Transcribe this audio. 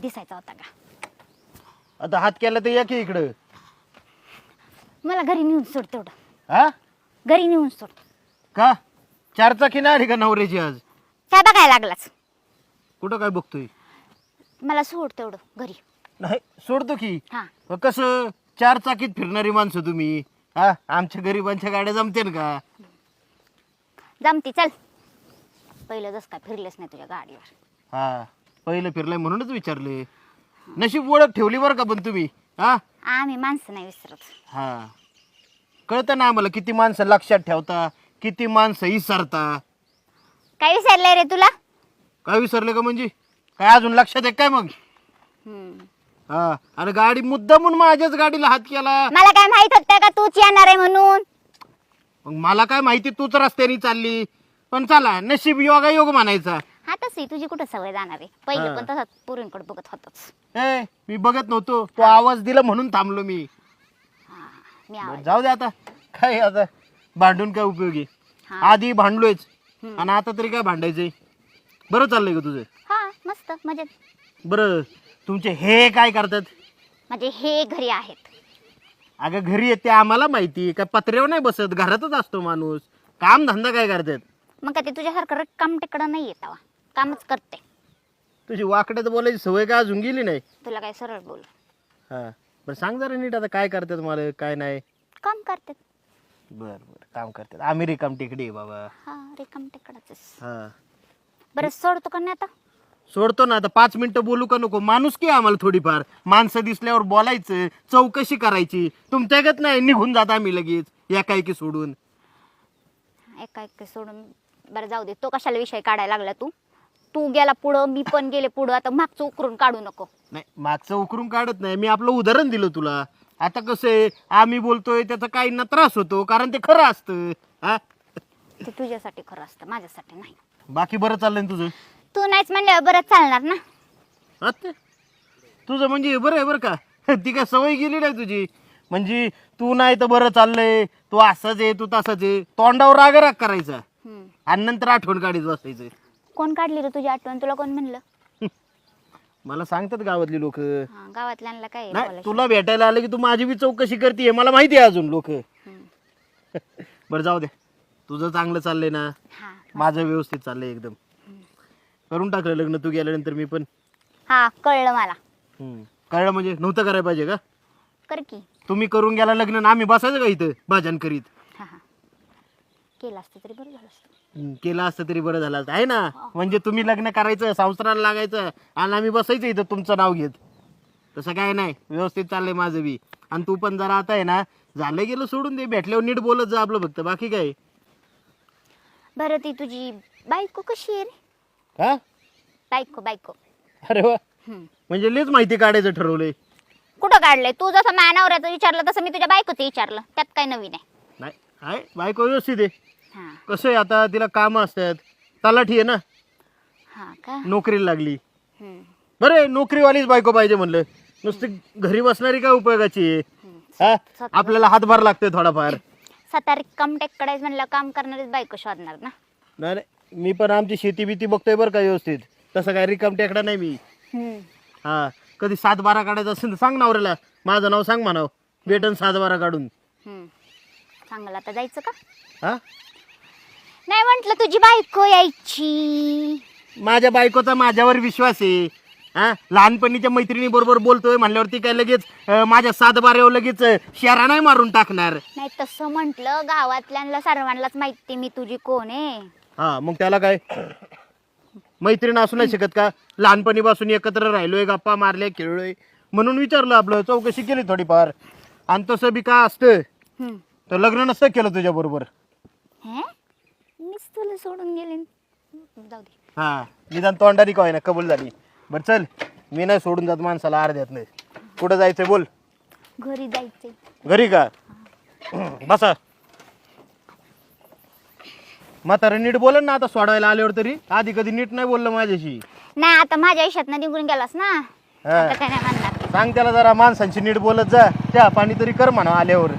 दिसायचा होता का? आता हात केला तर या की इकडं. मला घरी नेऊन सोड तेवढं. हा? घरी नेऊन सोड. का? चार चाकी नाही आली का नवऱ्याची आज? काय बघायला लागलाच कुठं काय बघतोय? मला सोड तेवढं घरी. नाही सोडतो की. हा. मग कसं? चार चाकीत फिरणारी माणसं तुम्ही. हा? आमच्या गरिबांच्या गाड्या जमतेन का? जमती चल. पहिलं जस काय फिरलेच नाही तुझ्या गाडीवर. हा. पहिलं फिरलंय म्हणूनच विचारले. नशीब ओळख ठेवली बरं का पण तुम्ही हा? आम्ही माणसं नाही विसरत. हा. कळतं ना आम्हाला किती माणसं लक्षात ठेवता किती माणसं विसरता. काय विसरलंय रे तुला? काय विसरले का म्हणजे? काय अजून लक्षात आहे काय मग? हम्म. हा. अरे गाडी मुद्दामून माझ्याच गाडीला हात केला. मला काय माहीत होतं का तूच येणार आहे म्हणून? मग मला काय माहिती तूच रस्त्याने चालली. पण चला नशीब योगा योग म्हणायचा. हा तशी तुझी कुठं सवय जाणार आहे? पहिलं. पण तसंच पुरींकडे बघत होतच. ए मी बघत नव्हतो. तो आवाज दिला म्हणून थांबलो मी. हा मी आवाज जाऊ दे आता. काय आता? भांडून काय उपयोगी? हा. आधी भांडलोयच. आणि आता तरी काय भांडायचंय? बरं चाललंय का तुझं? हा मस्त मजेत. बरं तुमचे हे काय करतात? म्हणजे हे घरी आहेत. अगं घरी येते आम्हाला माहिती काय पत्र्यावर नाही बसत? घरातच असतो माणूस. काम धंदा काय करतात? मग का ते तुझ्यासारखं रक्कम तिकडं नाही येत कामच करते. तुझी वाकड्यात बोलायची सवय काय अजून गेली नाही? तुला काय सरळ बोल? हा. बरं सांग जरा नीट आता काय करतात मला काय नाही. काम करते बरं बरं. काम करतात. आम्ही रिकाम टेकडी आहे बाबा. हा रिकाम तिकडच हा. बरं सोडतो का नाही आता? सोडतो ना आता. पाच मिनिटं बोलू का नको? माणूस की आम्हाला थोडीफार? माणसं दिसल्यावर बोलायचं चौकशी करायची. तुमच्यागत नाही निघून जात आम्ही लगेच. एकाएकी सोडून. एका एक सोडून. बरं जाऊ दे. तो कशाला विषय काढायला लागला तू? तू गेला पुढं मी पण गेले पुढं आता मागचं उकरून काढू नको. नाही मागचं उकरून काढत नाही. मी आपलं उदाहरण दिलं तुला. आता कसं आहे आम्ही बोलतोय त्याचा काहींना त्रास होतो कारण ते खरं असतं. हा? ते तुझ्यासाठी खरं असतं माझ्यासाठी नाही. बाकी बरं चाललंय ना तुझं? तू नाहीच म्हणल्यावर बरं चालणार ना. तुझं म्हणजे बरं आहे बरं का? ती काय सवय गेली नाही तुझी? म्हणजे तू नाही तर बरं चाललंय तू असंच आहे तू तसंच आहे. तोंडावर राग राग करायचा. हम्म. आणि नंतर आठवण काढीत बसायचं. कोण काढली रे तुझी आठवण? तुला कोण म्हणलं? मला सांगतात गावातली लोक. हा गावातल्यांना काय नाही बोलायचं? तुला भेटायला आलं की तू माझी बी चौकशी करते मला माहिती आहे अजून लोक. हम्म. बरं जाऊ दे. तुझं चांगलं चाललंय ना? हा माझं व्यवस्थित चाललंय एकदम. करून टाकलं लग्न तू गेल्यानंतर मी पण? हा कळलं मला. हम्म. कळलं म्हणजे नव्हतं करायला पाहिजे का? कर की. तुम्ही करून गेला लग्न आणि आम्ही बसायचं का इथं? भाजन करीत. हा हा. केलं असतं तरी बरं झालं असतं. केलं असतं तरी बरं झालं असतं. आहे ना? म्हणजे तुम्ही लग्न करायचं संसाराला लागायचं आणि आम्ही बसायचं इथं तुमचं नाव घेत. तसं काय नाही. व्यवस्थित चाललंय माझं बी. आणि तू पण जरा आता आहे ना झालं गेलं सोडून दे. भेटल्यावर नीट बोलत जा आपलं फक्त. बाकी काय? बरं ती तुझी बायको कशी आहे रे? हा? बायको बायको. अरे वा. म्हणजे लेच माहिती काढायचं ठरवलंय. कुठं काढलंय? तू जसं मानावऱ्याचं विचारलं तसं मी तुझ्या बायकोचं विचारलं. त्यात काय नवीन आहे? नाही आहे. बायको व्यवस्थित आहे. हा. कसं आहे आता तिला कामं असतात. तलाठी आहे ना? हा का? नोकरीला लागली. हम्म. बरं आहे, नोकरीवालीच बायको पाहिजे म्हणलं. नुसती घरी बसणारी काय उपयोगाची आहे? हा? आपल्याला हातभार लागतोय थोडाफार. सतार कम टेकडायच म्हणलं काम करणारीच बायको शोधणार ना? नाही नाही, मी पण आमची शेती बिती बघतोय बरं का व्यवस्थित. तसं काय रिकाम टेकडा नाही मी. हम्म. हा. कधी सात बारा काढायचं असेल तर सांग नवऱ्याला. माझं नाव सांग म्हणाव. भेटन सात बारा काढून. हम्म. चांगलं. आता जायचं का? हा? नाही म्हंटल तुझी बायको यायची? माझ्या बायकोचा माझ्यावर विश्वास आहे. हा? लहानपणीच्या मैत्रिणी बरोबर बोलतोय म्हणल्यावरती काय लगेच अं, माझ्या सात बाऱ्यावर लगेच अं, शेरा नाही मारून टाकणार. नाही तसं म्हंटल गावातल्यांना सर्वांनाच माहिती मी तुझी कोण आहे. हा मग त्याला काय? मैत्रीण असू नाही शकत का? लहानपणीपासून एकत्र राहिलोय गप्पा मारल्या खेळलोय. म्हणून विचारलं आपलं चौकशी केली थोडीफार. आणि तसं बी काय असतं? हम्म. तर लग्न नसतं केलं तुझ्या बरोबर हे? तुला सोडून गेले. जाऊ दे. हा निदान तोंडारी काय ना कबूल झाली. बरं चल. मी नाही सोडून जात माणसाला अर्ध्यात नाही. कुठं जायचंय बोल. घरी जायचंय. घरी का? बसा. म्हातारा नीट बोल ना आता सोडवायला आल्यावर तरी. आधी कधी नीट नाही बोललं माझ्याशी. नाही आता माझ्या आयुष्यात निघून गेलास ना? हा. आता काय नाही म्हणणार. सांग त्याला जरा माणसांची नीट बोलत जा. त्या पाणी तरी कर म्हणा आल्यावर.